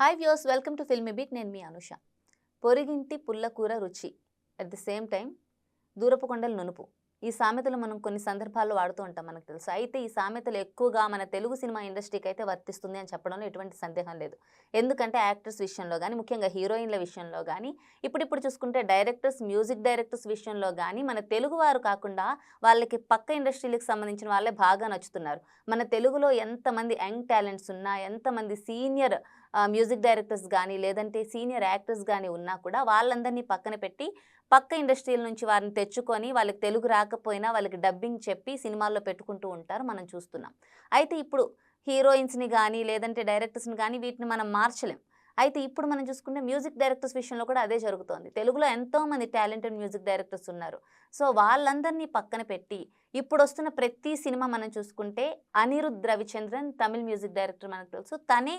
Hi views welcome to Filmibeat నేను మీ అనుష. పొరిగింటి పుల్లకూర రుచి. అట్ ది సేమ్ టైం దూరపు కొండలు నునుపు. ఈ సామెతలు మనం కొన్ని సందర్భాల్లో వాడుతూ ఉంటాం మనకు తెలుసు. అయితే ఈ సామెతలు ఎక్కువగా మన తెలుగు సినిమా ఇండస్ట్రీకి అయితే వర్తిస్తుంది అని చెప్పడంలో ఎటువంటి సందేహం లేదు. ఎందుకంటే యాక్టర్స్ విషయంలో కానీ ముఖ్యంగా హీరోయిన్ల విషయంలో కానీ ఇప్పుడిప్పుడు చూసుకుంటే డైరెక్టర్స్ మ్యూజిక్ డైరెక్టర్స్ విషయంలో కానీ మన తెలుగు వారు కాకుండా వాళ్ళకి పక్క ఇండస్ట్రీలకు సంబంధించిన వాళ్ళే బాగా నచ్చుతున్నారు. మన తెలుగులో ఎంతమంది యంగ్ టాలెంట్స్ ఉన్నా ఎంతమంది సీనియర్ మ్యూజిక్ డైరెక్టర్స్ కానీ లేదంటే సీనియర్ యాక్టర్స్ కానీ ఉన్నా కూడా వాళ్ళందరినీ పక్కన పెట్టి పక్క ఇండస్ట్రీల నుంచి వారిని తెచ్చుకొని వాళ్ళకి తెలుగు రాకపోయినా వాళ్ళకి డబ్బింగ్ చెప్పి సినిమాల్లో పెట్టుకుంటూ ఉంటారు మనం చూస్తున్నాం. అయితే ఇప్పుడు హీరోయిన్స్ని కానీ లేదంటే డైరెక్టర్స్ని కానీ వీటిని మనం మార్చలేం. అయితే ఇప్పుడు మనం చూసుకుంటే మ్యూజిక్ డైరెక్టర్స్ విషయంలో కూడా అదే జరుగుతోంది. తెలుగులో ఎంతోమంది టాలెంటెడ్ మ్యూజిక్ డైరెక్టర్స్ ఉన్నారు. సో వాళ్ళందరినీ పక్కన పెట్టి ఇప్పుడు వస్తున్న ప్రతి సినిమా మనం చూసుకుంటే అనిరుద్ రవిచంద్రన్ తమిళ్ మ్యూజిక్ డైరెక్టర్ మనకు తెలుసు. తనే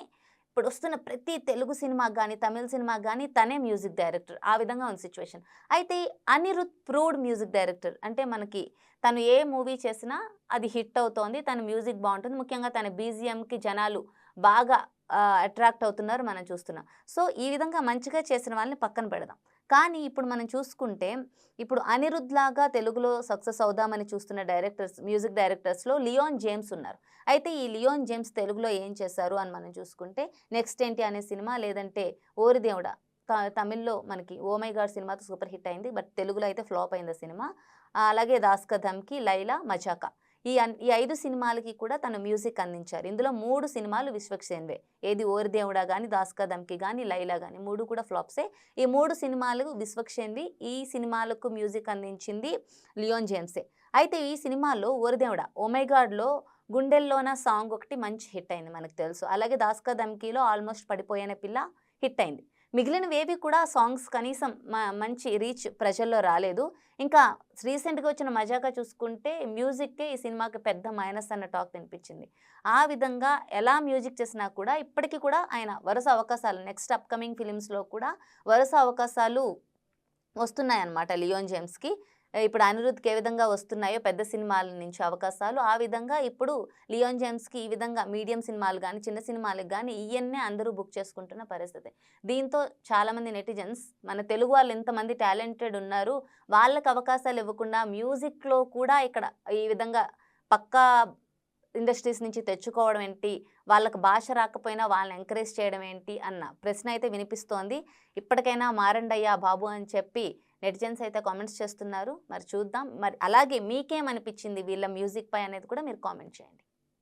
ఇప్పుడు వస్తున్న ప్రతి తెలుగు సినిమాకి కానీ తమిళ సినిమాకి కానీ తనే మ్యూజిక్ డైరెక్టర్ ఆ విధంగా ఉంది సిచ్యువేషన్. అయితే అనిరుద్ ప్రూవ్డ్ మ్యూజిక్ డైరెక్టర్ అంటే మనకి తను ఏ మూవీ చేసినా అది హిట్ అవుతోంది తన మ్యూజిక్ బాగుంటుంది. ముఖ్యంగా తన బీజిఎంకి జనాలు బాగా అట్రాక్ట్ అవుతున్నారు మనం చూస్తున్నాం. సో ఈ విధంగా మంచిగా చేసిన వాళ్ళని పక్కన పెడదాం. కానీ ఇప్పుడు మనం చూసుకుంటే ఇప్పుడు అనిరుద్ లాగా తెలుగులో సక్సెస్ అవుదామని చూస్తున్న డైరెక్టర్స్ మ్యూజిక్ డైరెక్టర్స్లో లియోన్ జేమ్స్ ఉన్నారు. అయితే ఈ లియోన్ జేమ్స్ తెలుగులో ఏం చేశారు అని మనం చూసుకుంటే నెక్స్ట్ ఏంటి అనే సినిమా లేదంటే ఓరిదేవుడ త- తమిళ్ళో మనకి ఓమై గాడ్ సినిమాతో సూపర్ హిట్ అయింది బట్ తెలుగులో అయితే ఫ్లాప్ అయింది సినిమా. అలాగే దాస్క ధమ్కి లైలా మజాకా. ఈ ఈ ఐదు సినిమాలకి కూడా తను మ్యూజిక్ అందించారు. ఇందులో మూడు సినిమాలు విశ్వక్సేన్వే. ఏది ఓరిదేవుడా కానీ దాస్కా దమ్కి కానీ లైలా కానీ మూడు కూడా ఫ్లాప్సే. ఈ మూడు సినిమాలు విశ్వక్సేన్వి ఈ సినిమాలకు మ్యూజిక్ అందించింది లియోన్ జేమ్సే. అయితే ఈ సినిమాలో ఓరిదేవుడా ఓమైగాడ్లో గుండెల్లోన సాంగ్ ఒకటి మంచి హిట్ అయింది మనకు తెలుసు. అలాగే దాస్కా దమ్కీలో ఆల్మోస్ట్ పడిపోయిన పిల్ల హిట్ అయింది. మిగిలినవేవి కూడా సాంగ్స్ కనీసం మంచి రీచ్ ప్రజల్లో రాలేదు. ఇంకా రీసెంట్గా వచ్చిన మజాగా చూసుకుంటే మ్యూజిక్కే ఈ సినిమాకి పెద్ద మైనస్ అన్న టాక్ వినిపించింది. ఆ విధంగా ఎలా మ్యూజిక్ చేసినా కూడా ఇప్పటికీ కూడా ఆయన వరుస అవకాశాలు నెక్స్ట్ అప్కమింగ్ ఫిలిమ్స్లో కూడా వరుస అవకాశాలు వస్తున్నాయన్నమాట లియోన్ జేమ్స్కి. ఇప్పుడు అనిరుద్ధ్కి ఏ విధంగా వస్తున్నాయో పెద్ద సినిమాల నుంచి అవకాశాలు ఆ విధంగా ఇప్పుడు లియోన్ జేమ్స్కి ఈ విధంగా మీడియం సినిమాలు కానీ చిన్న సినిమాలకు కానీ ఈయన్నే అందరూ బుక్ చేసుకుంటున్న పరిస్థితి. దీంతో చాలామంది నెటిజన్స్ మన తెలుగు వాళ్ళు ఎంతమంది టాలెంటెడ్ ఉన్నారు వాళ్ళకి అవకాశాలు ఇవ్వకుండా మ్యూజిక్లో కూడా ఇక్కడ ఈ విధంగా పక్కా ఇండస్ట్రీస్ నుంచి తెచ్చుకోవడం ఏంటి? వాళ్ళకు భాష రాకపోయినా వాళ్ళని ఎంకరేజ్ చేయడం ఏంటి? అన్న ప్రశ్న అయితే వినిపిస్తోంది. ఇప్పటికైనా మారండయ్యా బాబు అని చెప్పి నెటిజన్స్ అయితే కామెంట్స్ చేస్తున్నారు. మరి చూద్దాం. మరి అలాగే మీకేమనిపించింది వీళ్ళ మ్యూజిక్ పై అనేది కూడా మీరు కామెంట్ చేయండి.